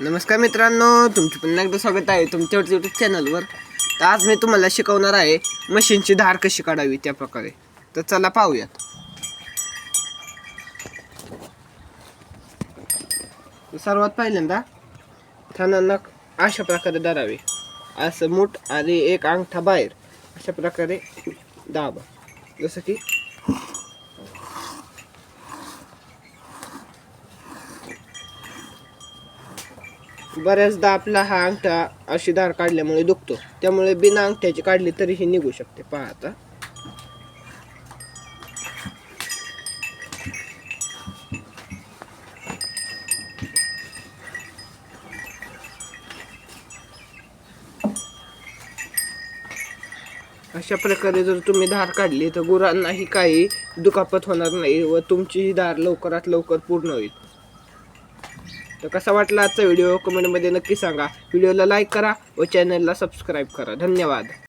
नमस्कार मित्रांनो तुमची पुन्हा एकदा स्वागत आहे तुमच्या यूट्यूब चॅनलवर तर आज मी तुम्हाला शिकवणार आहे मशीनची धार कशी काढावी त्या प्रकारे. तर चला पाहूयात. सर्वात पहिल्यांदा थानांना अशा प्रकारे धरावे. असं मूठ आणि एक अंगठा बाहेर अशा प्रकारे दाबा. जसं की बऱ्याचदा आपला हा अंगठा अशी धार काढल्यामुळे दुखतो. त्यामुळे बिना अंगठ्याची काढली तरीही निघू शकते. पहा आता. अशा प्रकारे जर तुम्ही धार काढली तर गुरांनाही काही दुखापत होणार नाही व तुमची ही धार लवकरात लवकर पूर्ण होईल. तर कसा वाटला आजचा व्हिडिओ? कमेंटमध्ये नक्की सांगा. व्हिडिओला लाईक करा व चॅनलला सबस्क्राईब करा. धन्यवाद.